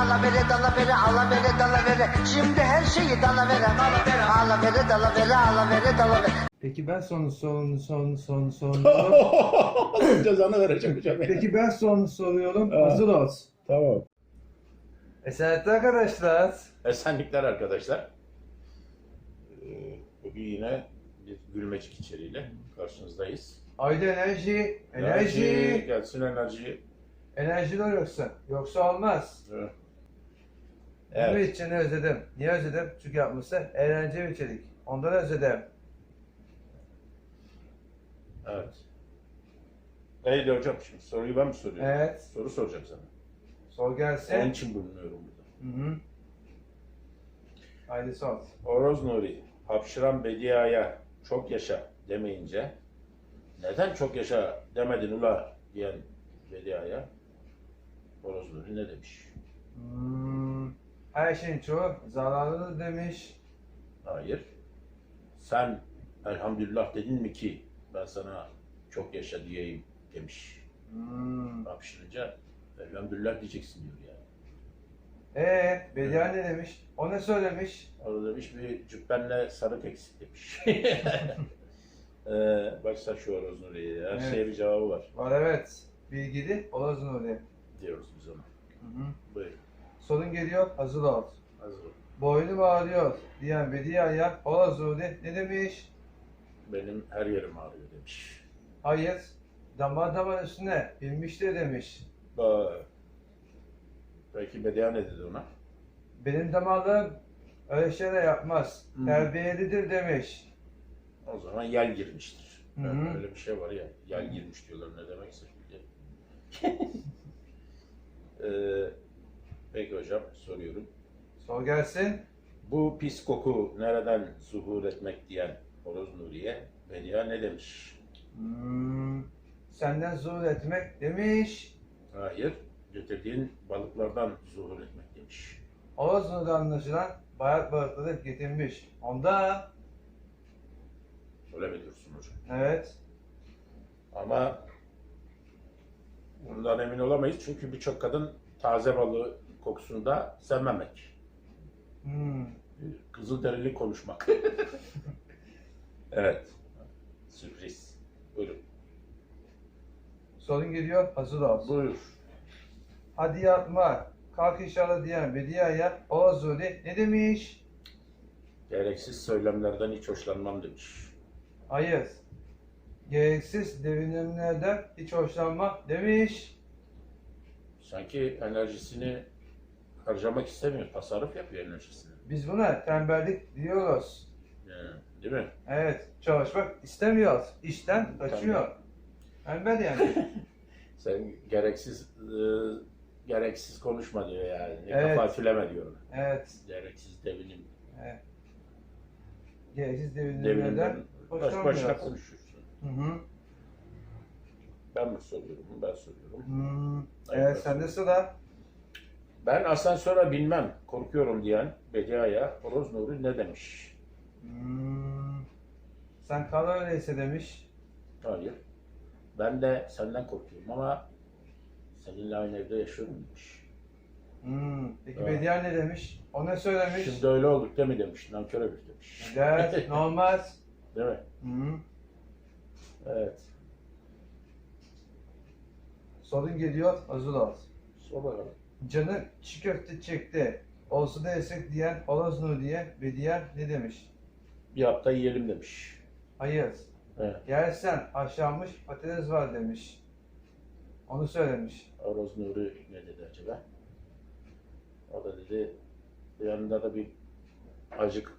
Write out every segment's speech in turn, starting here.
Alavere dalavere alavere dalavere Şimdi her şeyi dalavere Alavere alavere dalavere alavere dalavere Peki ben son son son son son. Cezanı verecek hocam. Peki ben son soruyorum. Ha. Hazır olsun. Tamam. Esenlikler arkadaşlar. Esenlikler arkadaşlar. Ee, Bugün yine bir gülmecik içeriğiyle karşınızdayız. Haydi enerji, enerji. Gelsin enerji. Enerji de yoksa. Yoksa olmaz. Evet. Evet. Evet. içini özledim. Niye özledim? Çünkü yapmışsa eğlenceli bir içerik. Ondan özledim. evet. Neydi hocam şimdi? Soruyu ben mi soruyorum? Evet. Soru soracağım sana. Sor gelsin. Onun için bulunuyorum burada. Hı hı. Haydi sor. Oroz Nuri, hapşıran Bedia'ya çok yaşa demeyince neden çok yaşa demedin ula diyen Bedia'ya Oroz Nuri ne demiş? Hmm, her şeyin çoğu zararlıdır demiş. Hayır. Sen elhamdülillah dedin mi ki ben sana çok yaşa diyeyim demiş. Hmm. Hapşırınca elhamdülillah diyeceksin diyor yani. Ee, Bedia ne demiş? O ne söylemiş? O da demiş bir cübbenle sarık eksik demiş. ee, baksa şu Oroz Nuri'ye her Evet. şeye bir cevabı var Var evet. Bilgili, olazın oraya. diyoruz biz ona. Hı hı. Buyur. Sorun geliyor, hazır ol. Hazır ol. Boynum ağrıyor diyen Bedia'ya Olazuri ne demiş? Benim her yerim ağrıyor demiş. Hayır, damar damar üstüne binmiştir demiş. Bak. Peki Bedia ne dedi ona? Benim damarlarım öyle şeyler yapmaz. Hı. Terbiyelidir demiş. O zaman yel girmiştir. Hı hı. öyle bir şey var ya, yel girmiş diyorlar ne demekse. ee, peki hocam soruyorum. Sor gelsin. Bu pis koku nereden zuhur etmek diyen Horoz Nuriye Bedia ne demiş? Hmm, senden zuhur etmek demiş. Hayır, getirdiğin balıklardan zuhur etmek demiş. Olazuri'de anlaşılan bayat balıkları getirmiş. Onda Öyle mi diyorsun hocam? evet. Ama bundan emin olamayız çünkü birçok kadın taze balığı kokusunda sevmemek. Hmm. Kızılderili konuşmak. evet. Sürpriz. Buyurun. Sorun geliyor, hazır ol. Buyur. Hadi yatma, kalk inşallah diyen Bedia'ya Olazuri ne demiş? Gereksiz söylemlerden hiç hoşlanmam demiş. Hayır. Gereksiz devinimlerden hiç hoşlanma demiş. Sanki enerjisini harcamak istemiyor. Tasarruf yapıyor enerjisini. Biz buna tembellik diyoruz. Yani, değil mi? Evet, çalışmak istemiyor. İşten kaçıyor. Tembel yani. Sen gereksiz e, gereksiz konuşma diyor yani. Evet. Kafa fileme diyor. ona. Evet. Gereksiz devinim. evet. Gereksiz devinimlerden başına hoşlanmıyor. konuşuyorsun. Hı hı. Ben mi soruyorum? Ben soruyorum. Hmm. Hayır, Evet, sende sıra. Ben asansöre binmem, korkuyorum diyen Bedia'ya Horoz Nuri ne demiş? Hmm. Sen kal öyleyse demiş. Hayır. Ben de senden korkuyorum ama seninle aynı evde yaşıyorum demiş. Hmm. Peki. Bedia ne demiş? O ne söylemiş? Şimdi öyle olduk değil mi demiş. Nankör herif demiş. Evet, normal. Değil mi? Hı. Evet. Sorun geliyor, hazır ol. Sor bakalım. Canı çiğ köfte çekti. Olsa da yesek diyen Olaznu diye Bediye ne demiş? Bir hafta yiyelim demiş. Hayır. Evet. Gelsen haşlanmış patates var demiş. Onu söylemiş. Horoz Nuri ne dedi acaba? O da dedi yanında da bir acık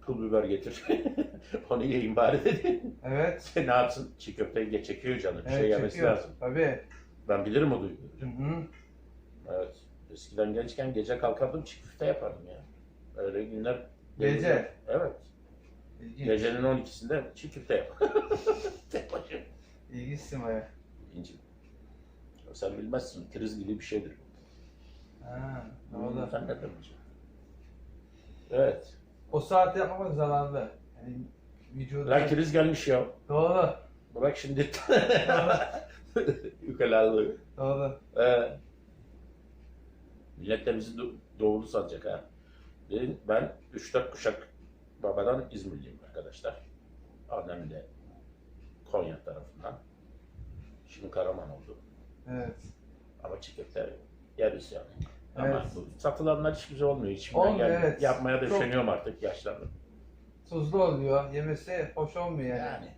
pul biber getir. Onu yiyeyim bari dedi. Evet. ne yapsın? Çiğ köfte çekiyor canı. Bir evet şey yemesi çekiyor. lazım. Tabii. Ben bilirim o duyguyu. Hı hı. Evet. Eskiden gençken gece kalkardım çiğ köfte yapardım ya. Öyle günler. Gece? Evet. İlginç. Gecenin 12'sinde çiğ köfte yap. Tek başına. İlginçsin baya. İnci. Sen bilmezsin. Kriz gibi bir şeydir. Ha, ne Hmm, oldu? Sen nereden bileceksin? Evet. O saatte yapmamak zararlı. Yani vücudu... Lan kriz gelmiş ya. Doğru. Bırak şimdi. Ukalalığı. Doğru. Ee, Millet de bizi do- doğulu sanacak ha. Benim, ben 3-4 kuşak babadan İzmirliyim arkadaşlar. Annem de Konya tarafından. Şimdi Karaman oldu. Evet. Ama çiçekler yeriz yani. Ama Evet. bu satılanlar hiç güzel olmuyor. Hiçbirinden Olmuyor, gelmiyor. evet. Yapmaya da Çok- üşeniyorum artık yaşlandım. Tuzlu oluyor. Yemesi hoş olmuyor yani. Yani.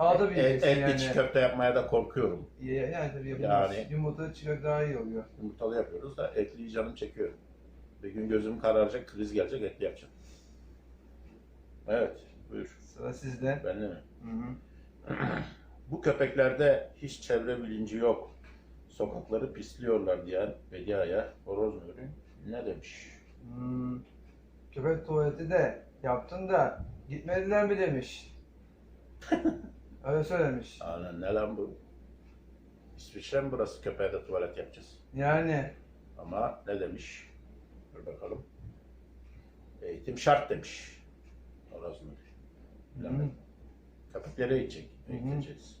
Ağda bir Et, etli yani. çiğ köfte yapmaya da korkuyorum. Yani tabii. Yani- Yumurta çiğ daha iyi oluyor. Yumurtalı yapıyoruz da etli canım çekiyor. Bir gün gözüm kararacak, kriz gelecek, etli yapacağım. Evet, buyur. Sıra sizde. Ben de mi? Hı hı. Bu köpeklerde hiç çevre bilinci yok. Sokakları pisliyorlar diyen Bedia'ya horoz Nuri ne demiş? Hmm. Köpek tuvaleti de yaptın da gitmediler mi demiş. Öyle söylemiş. Ana ne lan bu? İsviçre mi burası köpeğe de tuvalet yapacağız? Yani Ama ne demiş? Dur bakalım. Eğitim şart demiş. Hı, Bilemedim. Köpeklere eğitecek, Hı hı. eğiteceğiz.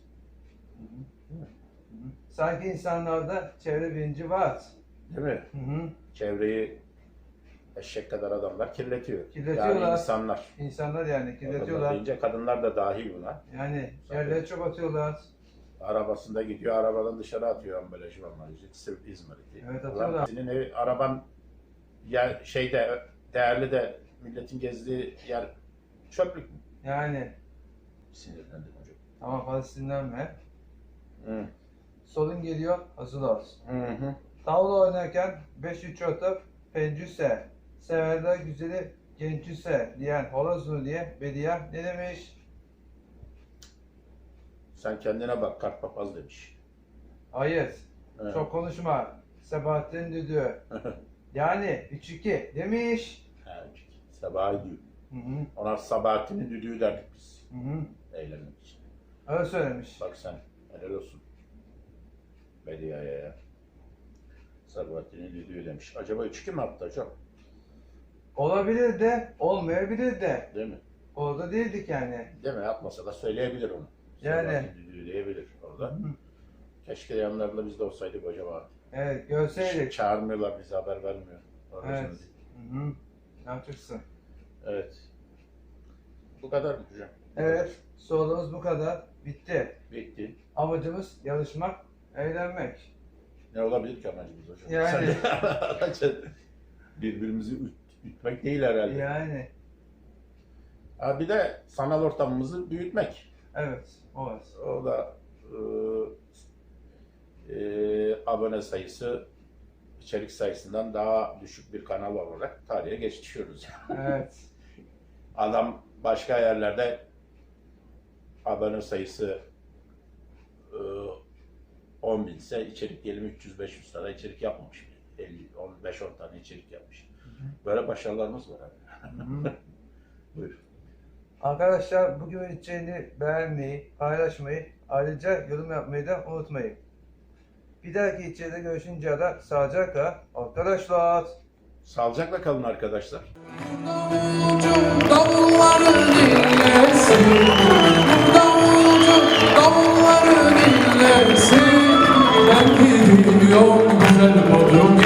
hı. sanki insanlarda çevre bilinci var. Değil mi? Hı hı. Çevreyi eşek kadar adamlar kirletiyor. Kirletiyorlar. Yani insanlar. İnsanlar yani Adamlar kirletiyorlar. deyince kadınlar da dahil buna. Yani yerlere çöp atıyorlar. Arabasında gidiyor, arabadan dışarı atıyor ambalajı ambalajı. Sırf İzmir'de. Evet, atıyorlar. Senin ev, araban ya şeyde değerli de milletin gezdiği yer çöplük mü? Yani Sinirlendim hocam. tamam fazla sinirlenme. Hı. Sorun geliyor hazır ol. Hı hı. Tavla oynarken 5-3 atıp pencüse, severler güzeli gençüse diyen horozlu diye Bediye ne demiş? Sen kendine bak kart papaz demiş. Hayır, Hı. çok konuşma. Sebahattin düdüğü. Yani 3-2 demiş. Ha, Sabahı diyor. Hı hı, Ona Sabahattin'in düdüğü derdik biz. hı hı. Eğlenmek için. Öyle söylemiş. Bak sen helal olsun. Bediye'ye ya. Sabahattin'in düdüğü demiş. Acaba 3-2 mi attı hocam? Olabilir de, olmayabilir de. Değil mi? Orada değildik yani. Değil mi? Yapmasa da söyleyebilir onu. Yani. Diyebilir orada. Hı. Keşke yanlarında biz de olsaydık acaba. Evet, görseydik. Çağırmıyorlar bize haber vermiyor. Orası Evet. Hı hı. Ne yapacaksın? Evet. Bu kadar mı hocam? Evet, sorumuz bu kadar. Bitti. Bitti. Amacımız yarışmak, eğlenmek. Ne olabilir ki amacımız hocam? Yani. Birbirimizi üt, ütmek değil herhalde. Yani, Ha, bir de sanal ortamımızı büyütmek. evet, o var. O da e, e, abone sayısı içerik sayısından daha düşük bir kanal olarak tarihe geçiyoruz. Evet. Adam başka yerlerde abone sayısı e, 10 binse içerik diyelim 300-500 tane içerik yapmamış. 50, 15-10 tane içerik yapmış. Böyle başarılarımız var abi. Buyur. Arkadaşlar bugün içeriğini beğenmeyi, paylaşmayı, ayrıca yorum yapmayı da unutmayın. Bir dahaki içeride görüşünceye kadar sağlıcakla arkadaşlar. Sağlıcakla kalın arkadaşlar. Davulları dinlesin Davulcu davulları dinlesin Ben gidiyorum güzel Bodrum